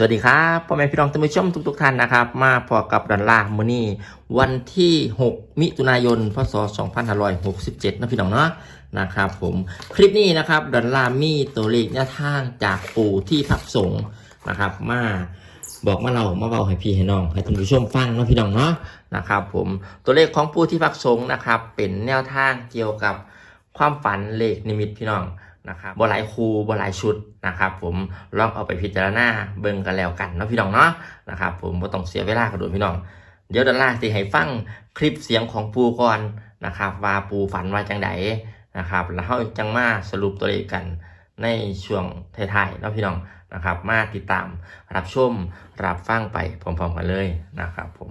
สวัสดีครับพ่อแม่พี่น้องท่านผู้ชมทุกๆท่านนะครับ มาพอกับดันล่ามือนี้วันที่ 6 มิถุนายน พศ 2567 นะพี่น้องเนาะนะครับผมคลิปนี้นะครับดันล่ามีตัวเลขแนวทางจากปู่ที่พักสงนะครับ มาบอกมาเรามาเบาให้พี่ให้น้องให้ท่านผู้ชมฟังนะพี่น้องเนาะนะครับ ผมตัวเลขของปู่ที่พักสงนะครับ เป็นแนวทางเกี่ยวกับความฝันเลขนิมิตพี่น้อง นะครับบ่หลายคูบ่หลายชุดนะครับผมลองเอาไปพิจารณาเบิ่งกันแล้วกันเนาะพี่น้องเนาะนะครับผมบ่ต้องเสียเวลากระโดดพี่น้อง เดี๋ยวดอลลาร์สิให้ฟังคลิปเสียงของปูก่อนนะครับว่าปูฝันว่าจังใดนะครับแล้วเฮาจังมาสรุปตัวเลขกันในช่วงท้ายๆเนาะพี่น้องนะครับ มาติดตามรับชมรับฟังไปพร้อมๆกันเลยนะครับผม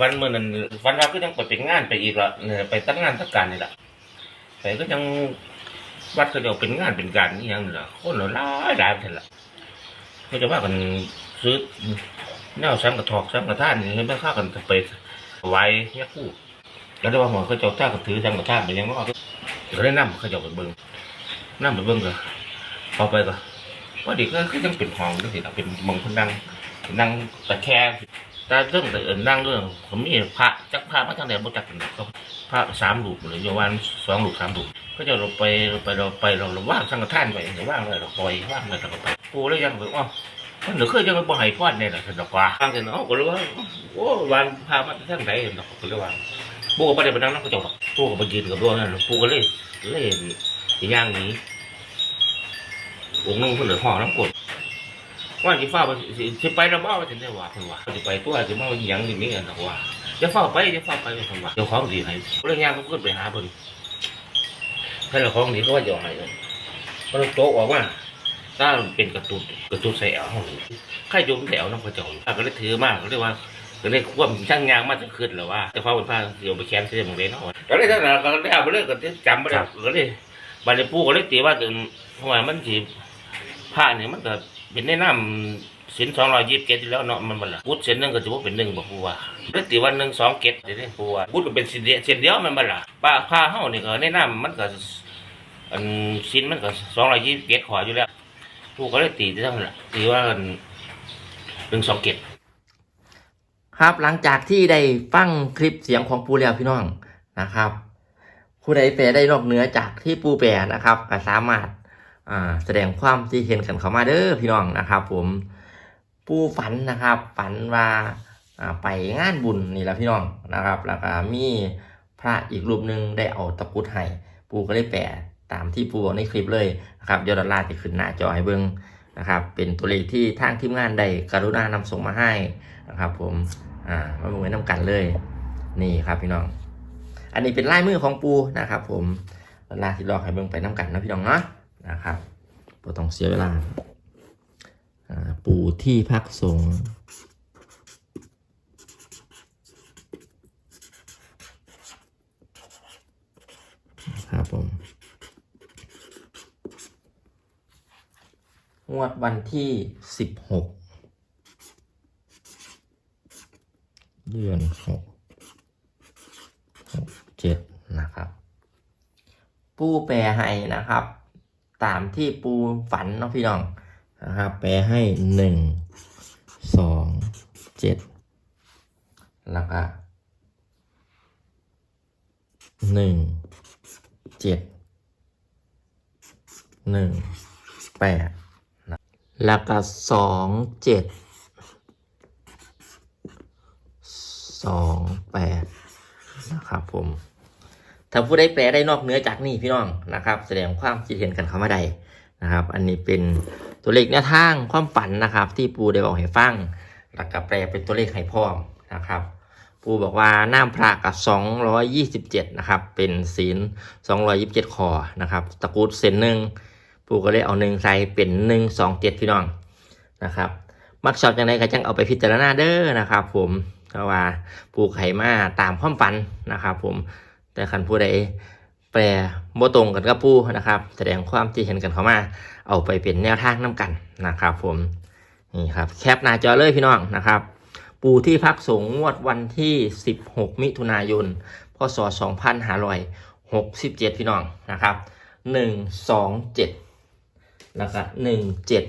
วันเมื่อนั้นวันเราก็ยังไปเป็นงานไปอีกละเนี่ยไปตั้งงานตั้งการนี่แหละแต่ก็ยัง วัดก็เดียวเป็นงานเป็นการนี่ยังเหรอคนเราหลายหลายเท่าละก็จะว่ากันซื้อแนวซ้ำกระทอกซ้ำกระท่านนี่ไม่ค่ากันไปไว้แยกคู่ก็ได้ว่าหมอเขาเจ้าท่าก็ถือซ้ำกระท่านไปยังว่าก็ได้นั่เขาเจ้าไปเบิ้งนั่ไปเบิ้งก็พอไปก็ว่าดีก็คือยังเป็นห้องด้วยสิเราเป็นมองคนนั่งนั่งตะแคง แต่เรื่องแต่เอินนั่งเรื่องผมมีพระจักพระมาทางไหนบ่จักกันดอกรพระสามลูกหรือโยวันสองลูกสามลูกก็จะเราไปเราไปเราไปเราว่างสังฆทานไปหรือว่างเลยเราปล่อยว่างเลยเราไปปูแล้วยังบอกว่ามันหลือเคยยังบ่ให้พอดเนี่ยแหละสนดอกว่าฟังเสร็จเนาะก็เลยว่าโอ้วันพามาทางไหนดอกก็เลยว่าปูก็บ่ได้ไปนั่งนั่งก็จบหรอกปูก็ไปยืนกับด้วงนั่นปูก็เลยเลยย่างนี้องค์นึงเพิ่นเหลือห้อน้ำกด ว่าสิฟ้าว่าสิสิไปแล้วบ่ว่าสิได้ว่าเพิ่นว่าสิไปตัวสิมาอีหยังนี่มีกันดอกว่าจะฟ้าไปจะฟ้าไปเพิ่นว่าเจ้าของสิให้เรื่องยางก็ขึ้นไปหาเพิ่นถ้าเจ้าของนี่ก็ว่าจะให้เลยมันโตะออกมาถ้าเป็นกระตุ้นกระตุ้นใส่เอาใครโยมใส่เอาน้ำพระเจ้าอยู่ก็เลยถือมากก็เลยว่าก็เลยควบช่างยางมาจะขึ้นแล้วว่าจะฟ้าเป็นผ้าเสียวไปแขนเสียหมดเลยเนาะก็เลยท่านน่ะก็ได้เอาไปเลยก็จำบ่ได้ก็เลยบัดนี้ปู่ก็เลยตีว่าถึงเพราะว่ามันสิผ้าเนี่ยมันก็ เป็นในน้ำสินสองร้อยยี่สิบเกตแล้วเนาะมันมันละบุตรเส้นหนึ่งก็จะว่าเป็นหนึ่งบอกผู้ว่าเรื่อตีวันหนึ่งสองเกตเดี๋ยวนี้ผู้ว่าบุตรเป็นเส้นเดียวเส้นเดียวมันมันละป้าผ้าเฮานี่ก็ในน้ำมันก็อันสินมันก็สองร้อยยี่สิบเกตขออยู่แล้ว ผู้ก็เลยตีที่เท่านั้นละตีว่าอันหนึ่งสองเกตครับหลังจากที่ได้ฟังคลิปเสียงของปูแล้วพี่น้องนะครับผู้ใดแปลได้นอกเหนือจากที่ปูแปลนะครับก็สามารถ แสดงความที่เห็นกันเข้ามาเด้อพี่น้องนะครับ ผมปูฝันนะครับฝันว่าไปงานบุญนี่แหละพี่น้องนะครับ แล้วก็มีพระอีกรูปหนึ่งได้เอาตะกุดให้ปูก็เลยแปลตามที่ปูบอกในคลิปเลยนะครับยวดอลลาร์จะขึ้นหน้าจอให้เบิ้งนะครับ เป็นตัวเลขที่ทางทีมงานได้กรุณานำส่งมาให้นะครับ ผมอ่ามาเบิ่งไว้น้ำกันเลย นี่ครับพี่น้อง อันนี้เป็นลายมือของปูนะครับ ผมดอลลาร์ที่ลอกให้เบิ่งไปน้ำกันนะพี่น้องเนาะ นะครับบ่ต้องเสียเวลาปูที่พักสงฆ์ครับผม งวดวันที่สิบหกเดือนหกหกเจ็ดนะครับ ปูแปลให้นะครับ ตามที่ปูฝันเนาะพี่น้องนะครับแปลให้หนึ่งสองเจ็ดแล้วก็หนึ่งเจ็ดหนึ่งแปดแล้วก็สองเจ็ดสองแปดนะครับผม ถ้าผู้ได้แปลได้นอกเหนือจากนี่พี่น้องนะครับ แสดงความคิดเห็นกันเข้ามาได้นะครับ อันนี้เป็นตัวเลขแนวทางความฝันนะครับ ที่ปูได้บอกให้ฟังแล้วก็แปลเป็นตัวเลขให้พร้อมนะครับ ปูบอกว่าน้ำพระกับ 227 นะครับ เป็นศีล 227คอนะครับ ตะกรุดเซนหนึ่งปูก็เลยเอาหนึ่งใส่เป็นหนึ่งสองเจ็ดพี่น้องนะครับ มักชอบจังไดก็จังเอาไปพิจารณาเด้อนะครับ ผมเพราะว่าปูไข่มาตามความฝันนะครับ ผม แต่คันผู้ใดแปลบ่ตรงกันกับปูนะครับ แสดงความที่เห็นกันเข้ามา เอาไปเป็นแนวทางน้กันนะครับผมนี่ครับแคปหน้าจอเลยพี่น้องนะครับ ปูที่พักสงฆ์งวดวันที่ 16 มิถุนายนพศ2567 พี่น้องนะครับ 127 แล้วก็หนึ่งเจ็ด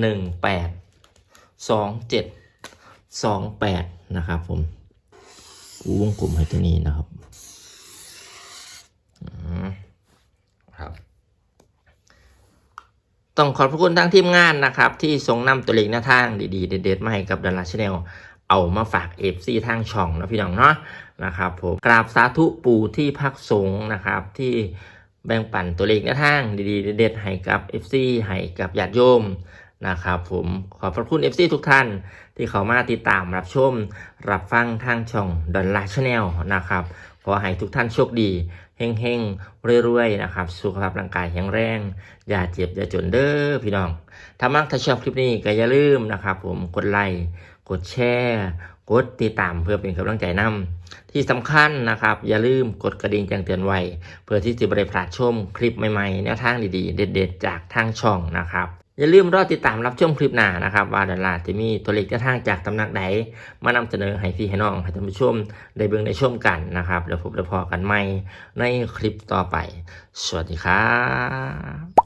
หนึ่งแปดสองเจ็ดสองแปดนะครับผมกูวงกลมให้ตัวนี้นะครับอืมครับ ต้องขอบพระคุณทางทีมงานนะครับ ที่ส่งนำตัวเลขหน้าทางดีๆ เด็ดๆมาให้กับดาราชาแนลเอามาฝากเอฟซีทางช่องนะพี่น้องเนาะนะครับผมกราบสาธุปู่ที่พักสงนะครับ ที่แบ่งปันตัวเลขหน้าทางดีๆ เด็ดๆให้กับ FC ให้กับญาติโยมนะครับผมขอบพระคุณ FC ทุกท่านที่เข้ามาติดตามรับชม รับฟังทางช่องดอนลาชาแนลนะครับ ขอให้ทุกท่านโชคดี เฮงๆรวยๆนะครับ สุขภาพร่างกายแข็งแรง อย่าเจ็บอย่าจนเด้อพี่น้อง ถ้ามักถ้าชอบคลิปนี้ก็อย่าลืมนะครับ ผมกดไลค์กดแชร์กดติดตามเพื่อเป็นกำลังใจนำที่สำคัญนะครับ อย่าลืมกดกระดิ่งแจ้งเตือนไว้เพื่อที่จะบริพลาดชมคลิปใหม่ๆแนวทางดีๆ เด็ด ๆ จากทางช่องนะครับ อย่าลืมรอติดตามรับชมคลิปหน้านะครับ ว่าดาราจะมีตัวเลขกระทั่งจากตำหนักใดมานำเสนอให้พี่ให้น้องให้ท่านผู้ชมได้เบิ่งได้ชมกันนะครับแล้วพบแล้วพอกันใหม่ในคลิปต่อไป สวัสดีครับ